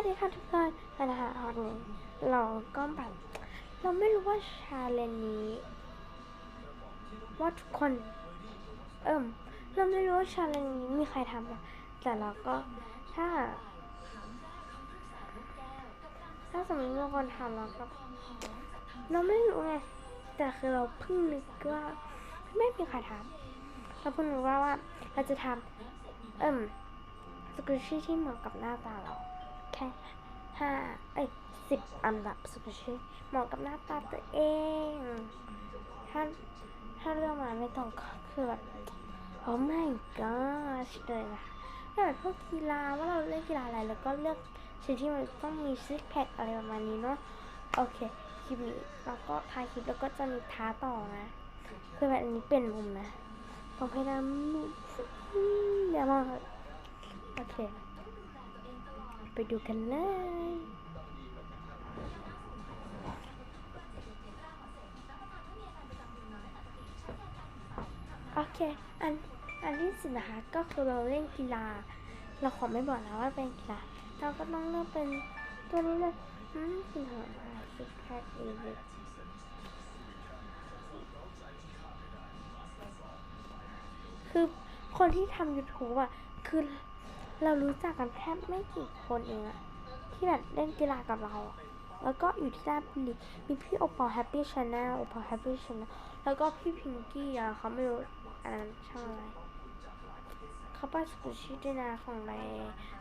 สดีค่ะทุกคนนะคะวันนี้เราก็แบบเราไม่รู้ว่าชาเลนนี้ ว่าทุกคน เอิ่มเราไม่รู้ว่าชาเลนนี้มีใครทำนะแต่เราก็ถ้า ถ้าสมมติมีคนทำเราก็เราไม่รู้ไงแต่คือเราเพิ่งนึกว่าไม่มีใครทำเราเพิ่งนึกว่าว่าเราจะทำเอิ่มสกุชี่ที่เหมาะกับหน้าตาเรา ค่ห้าเอ้ยสิบอันดับสกุชี่เหมาะกับหน้าตาตัวเอง ถ้าถ้าเรื่องมาไม่ตรงก็คือแบบโอ้ my gosh เลยนะคะแบบพวกกีฬาว่าเราเล่นกีฬาอะไรแล้วก็เลือกสิ่งที่มันต้องมีซิกแพคอะไรประมาณนี้เนาะโอเคคลิปนี้เราก็ถ่ายคลิปแล้วก็จะมีท้าต่อนะคือแบบอันนี้เปลี่ยนมุมนะต้องพยายามเดี๋ยวมากเลยโอเค ดูกันเลยโอเค อัน อันที่สิบนะคะก็คือเราเล่นกีฬา เราขอไม่บอกนะว่าเป็นกีฬา เราก็ต้องเลือกเป็นตัวนี้เลยอืมคุณหามาสิแพ็คเอเวคือคนที่ทำ YouTube อะ คือ เรารู้จักกันแค่ไม่กี่คนเองอะที่แบบเล่นกีฬากับเรา แล้วก็อยู่ที่ด้านผลิตมีพี่โอปอลแฮปปี้ชาแนลโอปอลแฮปปี้ชาแนลแล้วก็พี่พิงกี้อะเขาไม่รู้อันนั้นช่องอะไรเขาไปสกุชิด้วยนะของอะไร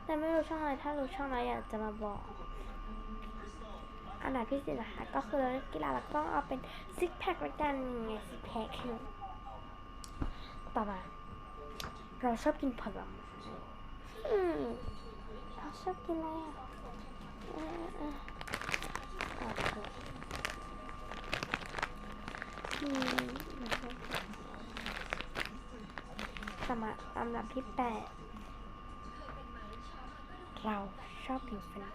แต่ไม่รู้ช่องอะไรถ้ารู้ช่องอะไรอยากจะมาบอกอันดับที่สี่นะคะก็คือเราเล่นกีฬาเราต้องเอาเป็นซิกแพคละกันไงซิกแพคต่อมา เราชอบกินผลไม้ อืมเราชอบกินอะไรอะเอ่อเอาเถอะอืมต่อมาอันดับที่แปดเราชอบกินเฟรนฟ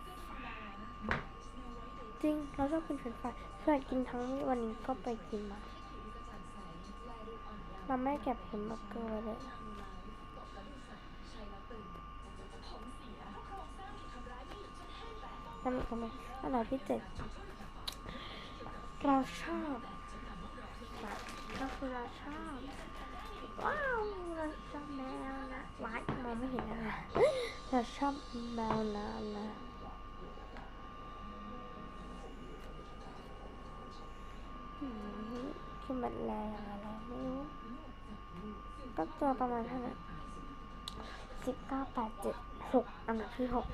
จริง เราชอบกินเฟรนฟรายเพื่อนกินทั้งวันนี้ก็ไปกินมา เราไม่เก็บเห็นเบอร์เกอร์เลย นั่นก็ไม่อันดับที่เจ็ดเราชอบก็คือเราชอบ ว้าวเราชอบแมวนะว้ายมองไม่เห็นอะไรเราชอบแมวนะนะคือมันแรงอะไรไม่รู้ ก็ตัวประมาณเท่านั้นสิบเก้าแปดเจ็ดหกอันดับที่หก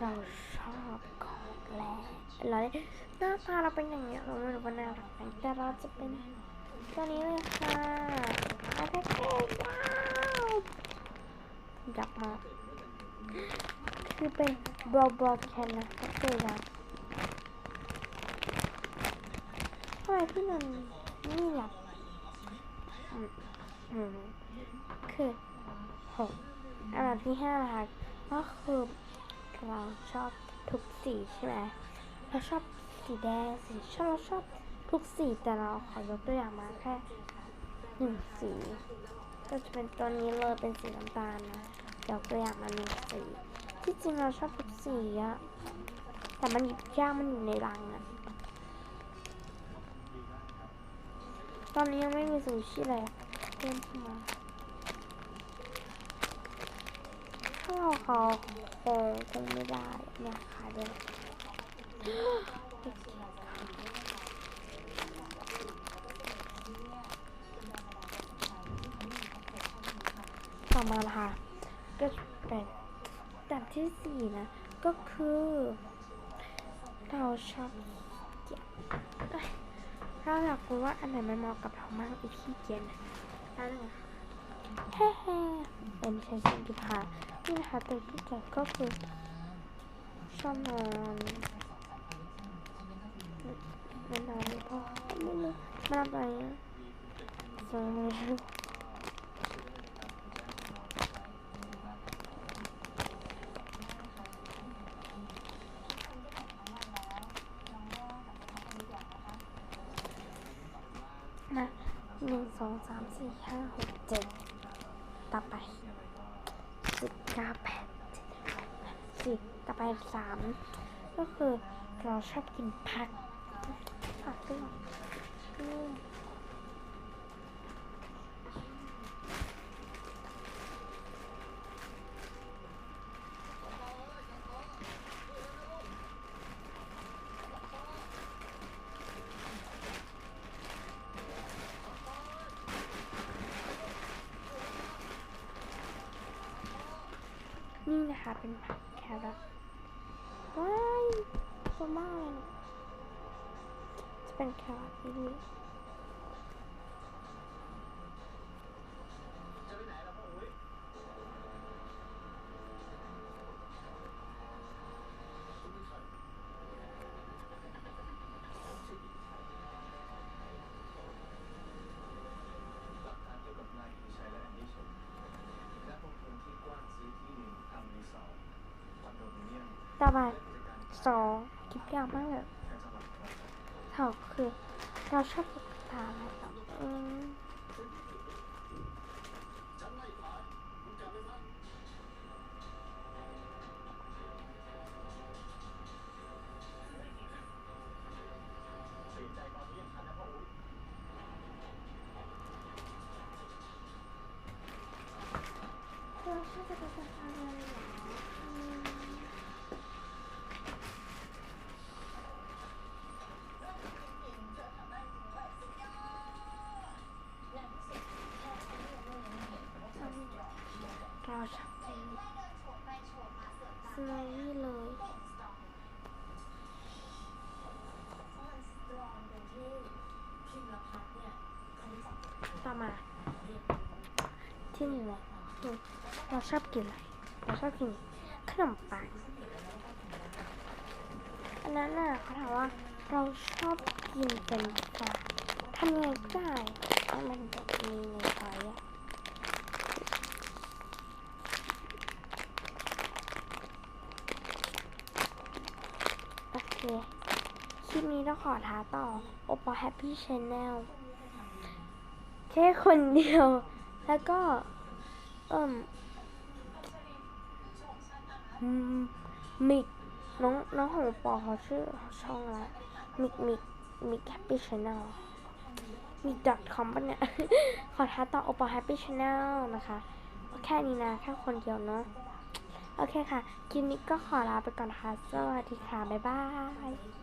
เราชอบของแรงเราได้หน้าตาเราเป็นอย่างเงี้ยเราไม่รู้ว่าน่ารักไหมแต่เราจะเป็นตัวนี้เลยค่ะอาแพ็กเกจว้าวยับมากคือเป็นบล็อกบล็อกแคนนะแพ็กเกจอะทำไมพี่นันนี่หลับอืมอืมคือหกอันดับที่ห้านะคะก็คือ เราชอบทุกสีใช่ไหมเราชอบสีแดงสีชอบเราชอบทุกสีแต่เราขอยกตัวอย่างมาแค่หนึ่งสีก็จะเป็นตัวนี้เลยเป็นสีน้ำตาลนะยกตัวอย่างมาหนึ่งสีที่จริงเราชอบทุกสีอะแต่มันหยิบยากมันอยู่ในรังอะตอนนี้ยังไม่มีซูชิเลยเพิ่มเข้ามา ถ้าเราเขาคงคงไม่ได้เนี่ยขายเลยต่อมานะคะก็เป็นดับที่สี่นะ ก็คือ เราชอบเกียเอ้ยเราอยากรู้ว่าอันไหนมันเหมาะกับเรามากอีกที่เกียนนั่นแหละ เฮ้เฮ้เป็นใช้สิ่งที่พานี่นะคะตัวที่เกียจก็คือชอบนอนม่นอนไม่พอไม่รู้มาทำอะไรอะสวยนะหนึ่งสองสามสี่ห้าหกเจ็ด ต่อไปสิบเก้าแปดเจ็ดหกแปดสิบต่ต่อไปสามก็คือเราชอบกินผักผักด้วย นี่นะคะเป็นผักแครอทว้ายตัวมากเลยเนี่ยจะเป็นแครอทนี่ หลักฐานเกี่ยวกับนายกิติชัยและแอนดี้ชนและพบพื้นที่กว้างซื้อที่ดินทำรีสอร์ทคอนโดมิเนียม ต่และกิจกายสองคลิปยาวมากเลยในจังหวัดตราดสองคือ เราชอบภาษาอะไรแบบอื ที่นึ่งเลยคือเราชอบกินอะไรเราชอบกินขนมปังอันนั้นน่ะเขาถามว่าเราชอบกินเป็นปลาทำยังไงก็ได้ให้มันแบบมีในซอยอะโอเค คลิปนี้เราขอท้าต่อโอปอแฮปปี้ชแนลแค่คนเดียว แล้วก็เอิ่มอืมมิกน้องน้องของปอเขาชื่อช่องอะไรมิกมิกมิกแฮปปี้ชแนลมิก .com ปะเนี่ย ขอท้าต่อโอปอแฮปปี้ชแนลนะคะ แค่นี้นะแค่คนเดียวเนาะ โอเคค่ะ คลิปนี้ก็ขอลาไปก่อนนะคะ สวัสดีค่ะ บ๊ายบาย